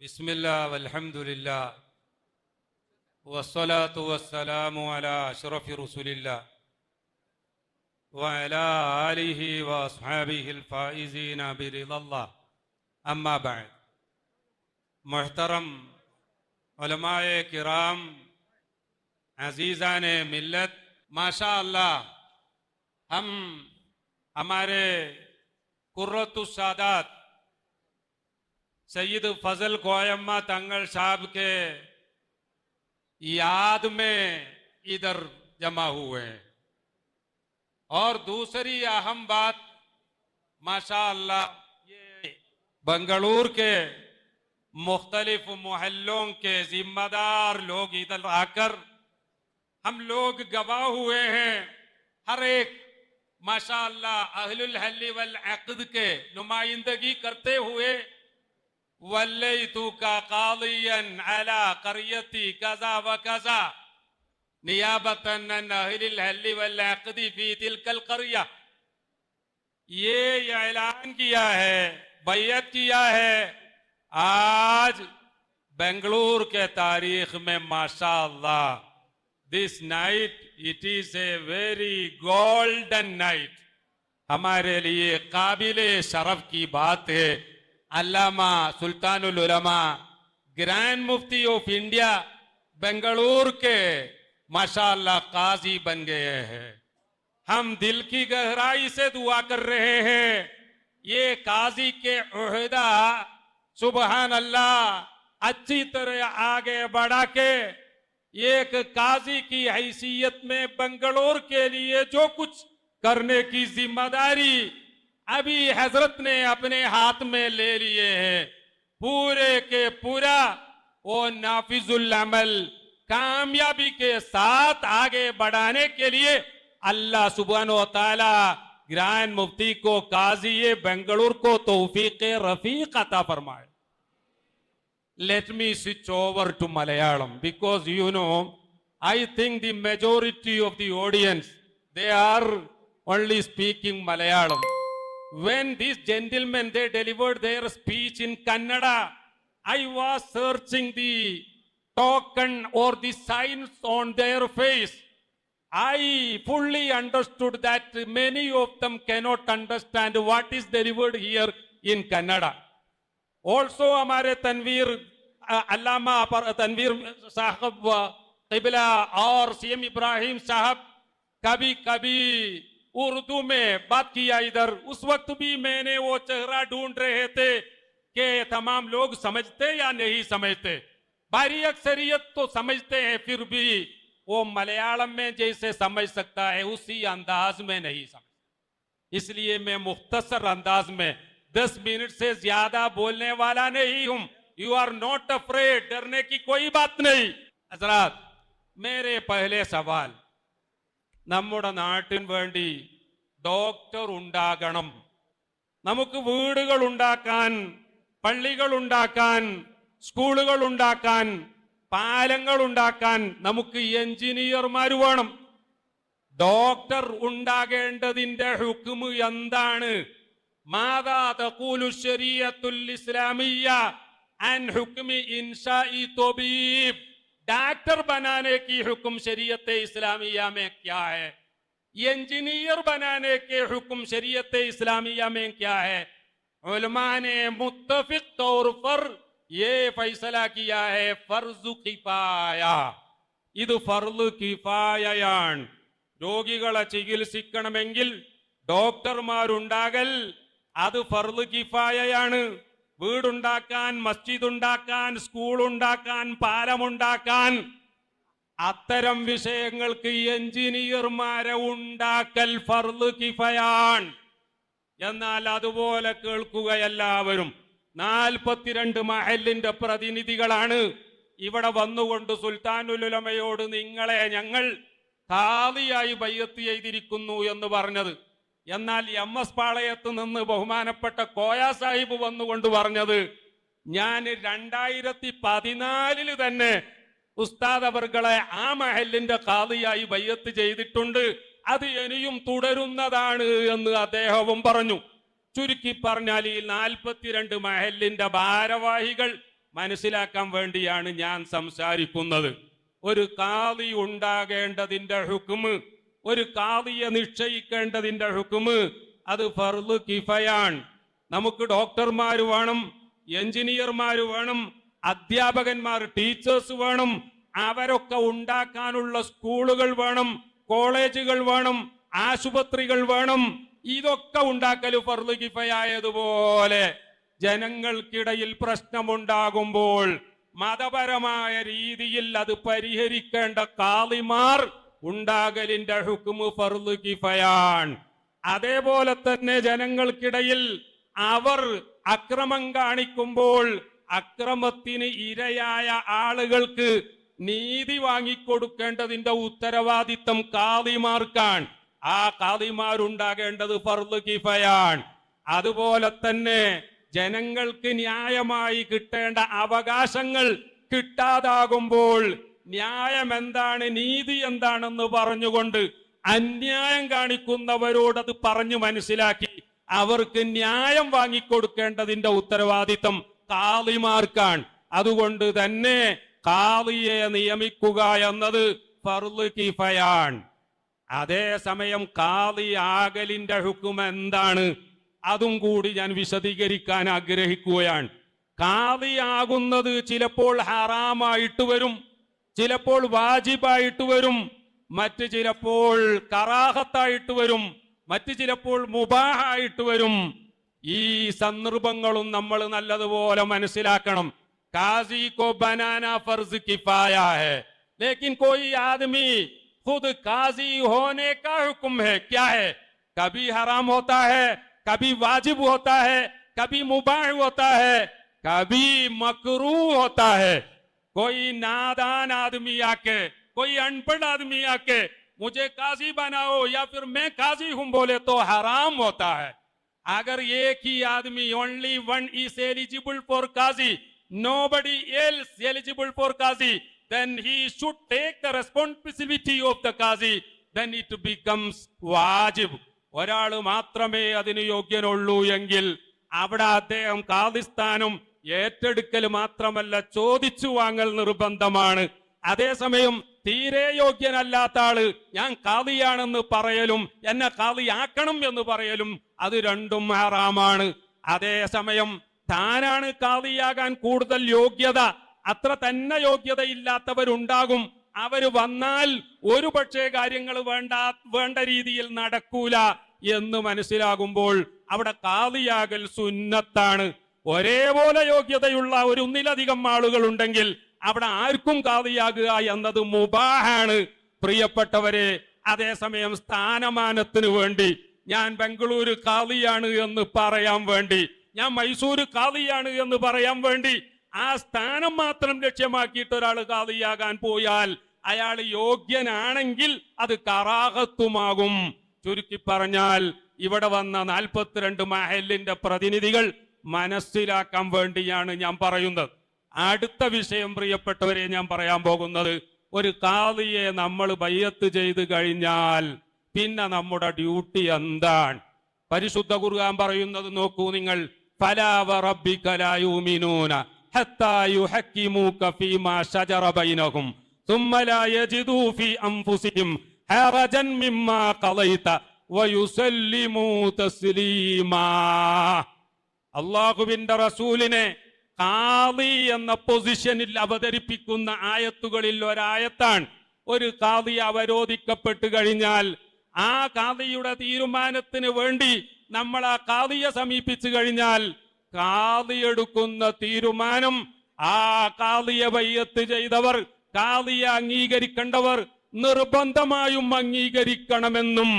بسم اللہ والحمد للہ والصلاة والسلام على اشرف رسول اللہ وعلى آلہ واصحابہ الفائزین برضا اللہ. اما بعد. محترم علماء کرام، عزیزان ملت ماشاء اللہ ہم ہمارے قرۃ السادات سید فضل کوئمہ تنگل صاحب کے یاد میں ادھر جمع ہوئے ہیں۔ اور دوسری اہم بات ماشاء اللہ یہ بنگلور کے مختلف محلوں کے ذمہ دار لوگ ادھر آ کر ہم لوگ گواہ ہوئے ہیں۔ ہر ایک ماشاء اللہ اہل الحلی والعقد کے نمائندگی کرتے ہوئے قاضيا على قريتي كذا وكذا. نیابت الْحَلِّ وَالْعَقْدِ فِي تِلْكَ الْقَرْيَةِ. یہ اعلان کیا ہے، بیعت کیا ہے. آج بنگلور کے تاریخ میں ماشاء اللہ دس نائٹ اٹ از اے ویری گولڈن نائٹ ہمارے لیے قابل شرف کی بات ہے۔ علامہ سلطان العلماء گرین مفتی آف انڈیا بنگلور کے ماشاءاللہ قاضی بن گئے ہیں ہم دل کی گہرائی سے دعا کر رہے ہیں یہ قاضی کے عہدہ سبحان اللہ اچھی طرح آگے بڑھا کے ایک قاضی کی حیثیت میں بنگلور کے لیے جو کچھ کرنے کی ذمہ داری ابھی حضرت نے اپنے ہاتھ میں لے لیے ہیں۔ پورے کے پورا وہ نافذ العمل کامیابی کے ساتھ آگے بڑھانے کے لیے اللہ سبحانہ و تعالی گران مفتی کو، قاضی بنگلور کو توفیق رفیق عطا فرمائے۔ لیٹ می سوئچ اوور ٹو ملیالم بیکوز یو نو آئی تھنک دی میجورٹی آف دی آڈینس دے آر اونلی اسپیکنگ ملیالم when these gentlemen they delivered their speech in Kannada, I was searching the token or the signs on their face. I fully understood that many of them cannot understand what is delivered here in Kannada. Also, Amare Tanvir, uh, Allama Tanvir Sahab, uh, Qibla or CM Ibrahim Sahab, Kabi Kabi اردو میں بات کیا ادھر اس وقت بھی میں نے وہ چہرہ ڈھونڈ رہے تھے کہ تمام لوگ سمجھتے یا نہیں سمجھتے۔ باری اکثریت تو سمجھتے ہیں، پھر بھی وہ ملیالم میں جیسے سمجھ سکتا ہے، اسی انداز میں نہیں سمجھ اس لیے میں مختصر انداز میں دس منٹ سے زیادہ بولنے والا نہیں ہوں۔ یو آر ناٹ افریڈ ڈرنے کی کوئی بات نہیں۔ حضرات، میرے پہلے سوال۔ നമ്മുടെ നാട്ടിന് വേണ്ടി doctor ഉണ്ടാകണം. നമുക്ക് വീടുകൾ ഉണ്ടാക്കാൻ പള്ളികൾ ഉണ്ടാക്കാൻ സ്കൂളുകൾ ഉണ്ടാക്കാൻ പാലങ്ങൾ ഉണ്ടാക്കാൻ നമുക്ക് എഞ്ചിനീയർമാർ വേണം. ഡോക്ടർ ഉണ്ടാകേണ്ടതിന്റെ ഹുക്കുമ് എന്താണ്? മാതാ തഖൂലു ശരീഅത്തുൽ ഇസ്ലാമിയ അൻ ഹുക്മി ഇൻഷാഇ തബീബ്. डॉक्टर बनाने की हुक्म शरीयत इस्लामिया में क्या है इंजीनियर बनाने के हुक्म शरीयत इस्लामिया में क्या है उलमा ने मुत्तफिक तौर पर ये फैसला किया है फर्ज किफाया ഇത് ഫർള് കിഫായയാണ് രോഗികളെ ചികിത്സിക്കണമെങ്കിൽ ഡോക്ടർമാരുണ്ടാകൽ അത് ഫർള് കിഫായയാണ് വീടുണ്ടാക്കാൻ മസ്ജിദ് ഉണ്ടാക്കാൻ സ്കൂൾ ഉണ്ടാക്കാൻ പാലമുണ്ടാക്കാൻ അത്തരം വിഷയങ്ങൾക്ക് എഞ്ചിനീയർമാരെ ഉണ്ടാക്കൽ ഫർദ് കിഫയാണ്. എന്നാൽ അതുപോലെ കേൾക്കുക എല്ലാവരും. നാൽപ്പത്തിരണ്ട് മഹലിന്റെ പ്രതിനിധികളാണ് ഇവിടെ വന്നുകൊണ്ട് സുൽത്താനുലുലമയോട് നിങ്ങളെ ഞങ്ങൾ കാതിയായി ബയ്യത്ത് ചെയ്തിരിക്കുന്നു എന്ന് പറഞ്ഞത്. എന്നാൽ എം എസ് പാളയത്ത് നിന്ന് ബഹുമാനപ്പെട്ട കോയ സാഹിബ് വന്നുകൊണ്ട് പറഞ്ഞത് ഞാൻ രണ്ടായിരത്തി പതിനാലിൽ തന്നെ ഉസ്താദ് അവർകളെ ആ മഹലിന്റെ കാതിയായി ബയ്യത്ത് ചെയ്തിട്ടുണ്ട്. അത് ഇനിയും തുടരുന്നതാണ് എന്ന് അദ്ദേഹവും പറഞ്ഞു. ചുരുക്കി പറഞ്ഞാൽ ഈ നാൽപ്പത്തിരണ്ട് മഹലിന്റെ ഭാരവാഹികൾ മനസ്സിലാക്കാൻ വേണ്ടിയാണ് ഞാൻ സംസാരിക്കുന്നത്. ഒരു കാതി ഉണ്ടാകേണ്ടതിന്റെ ഹുക്കുമ് ഒരു കാതിയെ നിശ്ചയിക്കേണ്ടതിന്റെ ഹുക്കുമ് അത് ഫർദ് കിഫയാൻ നമുക്ക് ഡോക്ടർമാർ വേണം എഞ്ചിനീയർമാർ വേണം അധ്യാപകന്മാർ ടീച്ചേഴ്സ് വേണം അവരൊക്കെ ഉണ്ടാക്കാനുള്ള സ്കൂളുകൾ വേണം കോളേജുകൾ വേണം ആശുപത്രികൾ വേണം. ഇതൊക്കെ ഉണ്ടാക്കൽ ഫർദ് കിഫയായതുപോലെ ജനങ്ങൾക്കിടയിൽ പ്രശ്നമുണ്ടാകുമ്പോൾ മതപരമായ രീതിയിൽ അത് പരിഹരിക്കേണ്ട കാളിമാർ ഉണ്ടാകലിന്റെ ഹുക്കുമു ഫർദ് കിഫയാൻ. അതേപോലെ തന്നെ ജനങ്ങൾക്കിടയിൽ അവർ അക്രമം കാണിക്കുമ്പോൾ അക്രമത്തിന് ഇരയായ ആളുകൾക്ക് നീതി വാങ്ങിക്കൊടുക്കേണ്ടതിന്റെ ഉത്തരവാദിത്തം കാതിമാർക്കാണ് ആ കാതിമാരുണ്ടാകേണ്ടത് ഫർദ് കിഫയാൻ. അതുപോലെ തന്നെ ജനങ്ങൾക്ക് ന്യായമായി കിട്ടേണ്ട അവകാശങ്ങൾ കിട്ടാതാകുമ്പോൾ ന്യായം എന്താണ് നീതി എന്താണെന്ന് പറഞ്ഞുകൊണ്ട് അന്യായം കാണിക്കുന്നവരോട് അത് പറഞ്ഞു മനസ്സിലാക്കി അവർക്ക് ന്യായം വാങ്ങിക്കൊടുക്കേണ്ടതിന്റെ ഉത്തരവാദിത്തം കാളിമാർക്കാണ്. അതുകൊണ്ട് തന്നെ കാളിയെ നിയമിക്കുക എന്നത് ഫർൾ കിഫയാണ്. അതേസമയം കാളി ആകലിന്റെ ഹുക്കും എന്താണ്? അതും കൂടി ഞാൻ വിശദീകരിക്കാൻ ആഗ്രഹിക്കുകയാണ്. കാളിയാകുന്നത് ചിലപ്പോൾ ഹറാമായിട്ട് വരും. ചിലപ്പോൾ വാജിബായിട്ട് വരും മറ്റ് ചിലപ്പോൾ കറാഹത്തായിട്ട് വരും മറ്റ് ചിലപ്പോൾ മുബാഹായിട്ട് വരും ഈ സന്ദർഭങ്ങളും നമ്മൾ നല്ലതുപോലെ മനസ്സിലാക്കണം കാസി കോ ബനാന ഫർസ് കിഫായ है लेकिन कोई आदमी खुद काजी होने का हुक्म है क्या है कभी हराम होता है कभी वाजिब होता है कभी मुबाह होता है कभी मकरू होता है کوئی نادان آدمی آکے، کوئی انپڑ آدمی آکے، مجھے قاضی بناو یا پھر میں قاضی ہوں بولے تو حرام ہوتا ہے۔ اگر ایک ہی آدمی only one is eligible for قاضی، nobody else eligible for قاضی، then he should take the responsibility of the قاضی، then it becomes واجب۔ wajib ഒരാൾ മാത്രമേ اللو ینگل ابڑا دے ہم قاضستانم ഏറ്റെടുക്കൽ മാത്രമല്ല ചോദിച്ചു വാങ്ങൽ നിർബന്ധമാണ്. അതേസമയം തീരെ യോഗ്യനല്ലാത്ത ആൾ ഞാൻ കാതിയാണെന്ന് പറയലും എന്നെ കാതിയാക്കണം എന്ന് പറയലും അത് രണ്ടും ഹറാമാണ്. അതേസമയം താനാണ് കാതിയാകാൻ കൂടുതൽ യോഗ്യത അത്ര തന്നെ യോഗ്യതയില്ലാത്തവരുണ്ടാകും. അവർ വന്നാൽ ഒരു പക്ഷേ കാര്യങ്ങൾ വേണ്ട വേണ്ട രീതിയിൽ നടക്കൂല എന്ന് മനസ്സിലാകുമ്പോൾ അവിടെ കാതിയാകൽ സുന്നത്താണ്. ഒരേപോലെ യോഗ്യതയുള്ള ഒരു ഒന്നിലധികം ആളുകൾ ഉണ്ടെങ്കിൽ അവിടെ ആർക്കും കാതിയാകുക എന്നത് മുബാഹാണ്. പ്രിയപ്പെട്ടവരെ അതേസമയം സ്ഥാനമാനത്തിന് വേണ്ടി ഞാൻ ബംഗളൂരു കാളിയാണ് എന്ന് പറയാൻ വേണ്ടി ഞാൻ മൈസൂര് കാളിയാണ് എന്ന് പറയാൻ വേണ്ടി ആ സ്ഥാനം മാത്രം ലക്ഷ്യമാക്കിയിട്ട് ഒരാൾ കാളിയാകാൻ പോയാൽ അയാൾ യോഗ്യനാണെങ്കിൽ അത് കറാഹത്തുമാകും. ചുരുക്കി പറഞ്ഞാൽ ഇവിടെ വന്ന നാൽപ്പത്തിരണ്ട് മഹലിന്റെ പ്രതിനിധികൾ മനസ്സിലാക്കാൻ വേണ്ടിയാണ് ഞാൻ പറയുന്നത്. അടുത്ത വിഷയം പ്രിയപ്പെട്ടവരെ ഞാൻ പറയാൻ പോകുന്നത് ഒരു കാതിയെ നമ്മൾ ബയ്യത്ത് ചെയ്ത് കഴിഞ്ഞാൽ പിന്നെ നമ്മുടെ ഡ്യൂട്ടി എന്താണ്? പരിശുദ്ധ കുറുകാൻ പറയുന്നത് നോക്കൂ നിങ്ങൾ ഫലാ അള്ളാഹുവിന്റെ റസൂലിനെ കാളി എന്ന പൊസിഷനിൽ അവതരിപ്പിക്കുന്ന ആയത്തുകളിൽ ഒരായത്താണ്. ഒരു കാളി അവരോധിക്കപ്പെട്ടു കഴിഞ്ഞാൽ ആ കാളിയുടെ തീരുമാനത്തിന് വേണ്ടി നമ്മൾ ആ കാളിയെ സമീപിച്ചു കഴിഞ്ഞാൽ കാളി എടുക്കുന്ന തീരുമാനം ആ കാളിയെ വയ്യത്ത് ചെയ്തവർ കാളിയെ അംഗീകരിക്കേണ്ടവർ നിർബന്ധമായും അംഗീകരിക്കണമെന്നും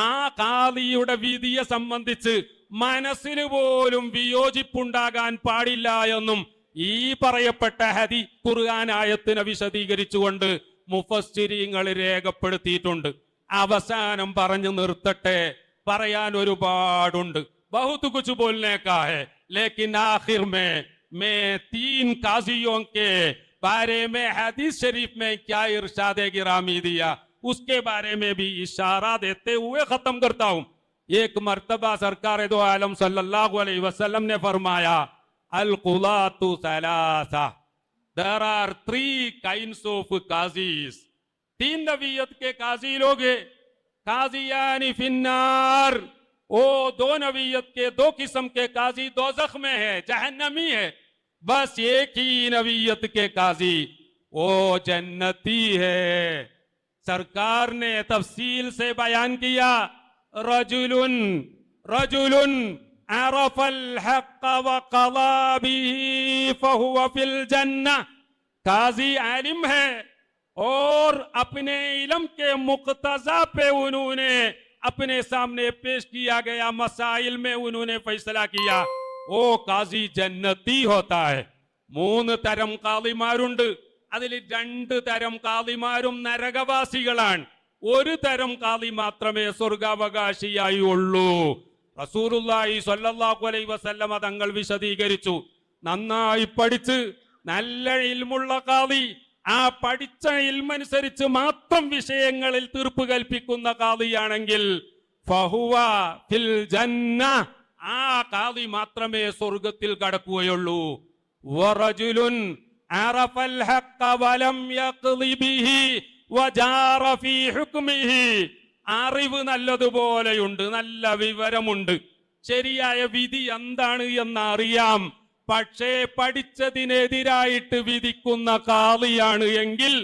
ആ കാളിയുടെ വിധിയെ സംബന്ധിച്ച് മനസ്സിന് പോലും വിയോജിപ്പുണ്ടാകാൻ പാടില്ല എന്നും ഈ പറയപ്പെട്ട ഹരി ഖുർആനായത്തിനെ വിശദീകരിച്ചുകൊണ്ട് മുഫസ്സിരിങ്ങൾ രേഖപ്പെടുത്തിയിട്ടുണ്ട് അവസാനം പറഞ്ഞു നിർത്തട്ടെ പറയാൻ ഒരുപാടുണ്ട് ബഹുത് കുച്ച് ബോൽനെ കാ ഹെ ലേക്കിൻ ആഖിർ മേ മേ തീൻ കാസിയോं के बारे में हदीस शरीफ में क्या इरशाद गिरामी दिया उसके बारे में भी इशारा देते हुए खत्म करता हूं ایک مرتبہ سرکار دو عالم صلی اللہ علیہ وسلم نے فرمایا القلاۃ سلاسہ there are three kinds of qazis تین نویت کے قاضی لوگ ہیں۔ یعنی فی النار۔ او دو نویت کے دو قسم کے قاضی دو میں ہیں، جہنمی ہے بس ایک ہی نویت کے قاضی، وہ جنتی ہے سرکار نے تفصیل سے بیان کیا۔ رجل رجل عرف الحق وقضى به فهو في الجنة۔ قاضی عالم ہے اور اپنے علم کے مقتضا پہ انہوں نے اپنے سامنے پیش کیا گیا، مسائل میں انہوں نے فیصلہ کیا۔ وہ قاضی جنتی ہوتا ہے۔ مون ترم قاضی മൂന്ന് ادلی കാളിമാരുണ്ട് ترم قاضی مارم نرگواسی നരകവാസികളാണ്۔ ഒരു തരം കാളി മാത്രമേ സ്വർഗാവകാശിയായി ഉള്ളൂ. റസൂറുല്ലായി സ്വല്ലല്ലാഹു അലൈഹി വസല്ലമ തങ്ങൾ വിശദീകരിച്ചു. നന്നായി പഠിച്ച് നല്ല ഇൽമുള്ള കാളി ആ പഠിച്ച ഇൽമനുസരിച്ച് മാത്രം വിഷയങ്ങളിൽ തീർപ്പ് കൽപ്പിക്കുന്ന കാളിയാണെങ്കിൽ ഫഹുവ ഫിൽ ജന്ന ആ കാളി മാത്രമേ സ്വർഗത്തിൽ കടക്കുകയുള്ളൂ. വറജുലുൻ അറഫൽ ഹഖ വലം അറിവ് നല്ലതുപോലെയുണ്ട് നല്ല വിവരമുണ്ട്. ശരിയായ വിധി എന്താണ് എന്നറിയാം. പക്ഷേ പഠിച്ചതിനെതിരായിട്ട് വിധിക്കുന്ന കാളിയാണ് എങ്കിൽ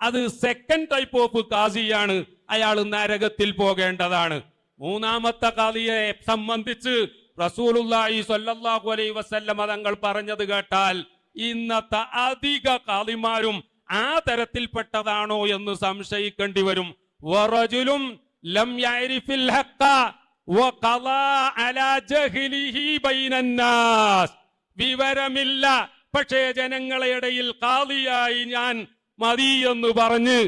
അത് സെക്കൻഡ് ടൈപ്പ് ഓഫ് കാസിയാണ്. അയാൾ നരകത്തിൽ പോകേണ്ടതാണ്. മൂന്നാമത്തെ കാളിയെ സംബന്ധിച്ച് റസൂലുല്ലാഹി സ്വല്ലല്ലാഹു അലൈഹി വസല്ലം തങ്ങൾ പറഞ്ഞത് കേട്ടാൽ ഇന്നത്തെ അധിക കാളിമാരും ആ തരത്തിൽപ്പെട്ടതാണോ എന്ന് സംശയിക്കേണ്ടി വരും. വറജുലും ലം യഅരിഫിൽ അലാ ബൈനന്നാസ്. വിവരമില്ല പക്ഷേ ജനങ്ങളെ ഇടയിൽ കാളിയായി ഞാൻ മതി എന്ന് പറഞ്ഞ്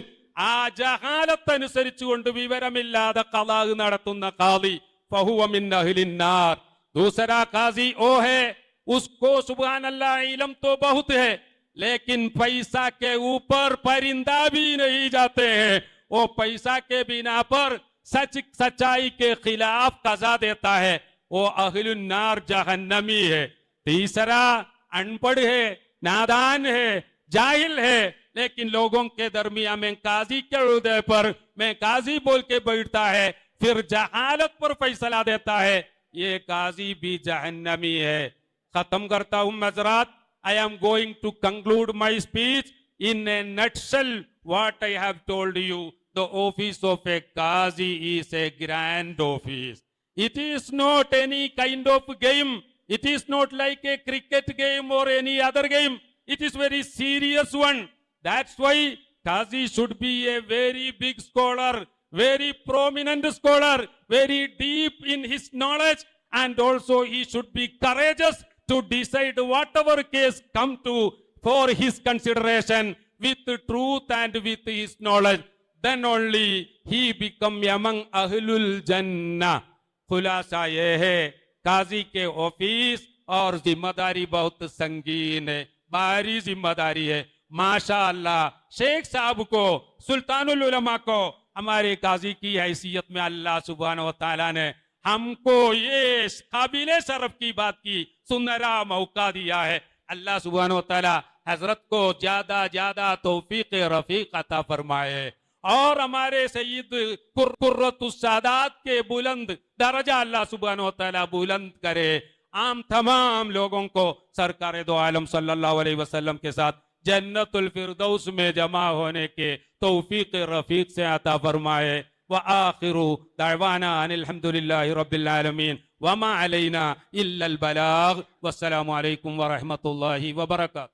ആ ജഹാലത്തനുസരിച്ചു കൊണ്ട് വിവരമില്ലാതെ കലാഹ് നടത്തുന്ന കാളി ഫഹുവമിൻ അഹ്ലിന്നാർ ദൂസരാ കാസി ഓഹേ اس کو سبحان اللہ علم تو بہت ہے، لیکن پیسہ کے اوپر پرندہ بھی نہیں جاتے ہیں۔ وہ پیسہ کے بنا پر سچ، سچائی کے خلاف قضا دیتا ہے۔ وہ اہل النار جہنمی ہے۔ تیسرا، ان پڑھ ہے، نادان ہے، جاہل ہے۔ لیکن لوگوں کے درمیان میں قاضی کے عہدے پر میں قاضی بول کے بیٹھتا ہے، پھر جہالت پر فیصلہ دیتا ہے۔ یہ قاضی بھی جہنمی ہے۔ खत्म करता हूं मजरात I am going to conclude my speech in a nutshell what I have told you, the office of a Qazi is a grand office. It is not any kind of game. It is not like a cricket game or any other game. It is very serious one. That's why Qazi should be a very big scholar, very prominent scholar, very deep in his knowledge, and also he should be courageous to decide whatever case come to for his consideration with truth and with his knowledge. Then only he become among Ahlul Jannah. خلاصہ یہ ہے قاضی کے آفیس اور ذمہ داری بہت سنگین ہے بھاری ذمہ داری ہے ماشاء اللہ شیخ صاحب کو سلطان العلماء کو ہمارے قاضی کی حیثیت میں اللہ سبحانہ و تعالیٰ نے ہم کو یہ قابل شرف کی بات کی سنہرا موقع دیا ہے۔ اللہ سبحانہ و حضرت کو زیادہ زیادہ توفیق رفیق عطا فرمائے۔ اور ہمارے سید قررت السادات کے بلند درجہ اللہ سبحانہ و بلند کرے۔ عام تمام لوگوں کو سرکار دو عالم صلی اللہ علیہ وسلم کے ساتھ جنت الفردوس میں جمع ہونے کے توفیق رفیق سے عطا فرمائے۔ وآخر دعوانا أن الحمد لله رب العالمين وما علينا إلا البلاغ والسلام عليكم ورحمة الله وبركاته.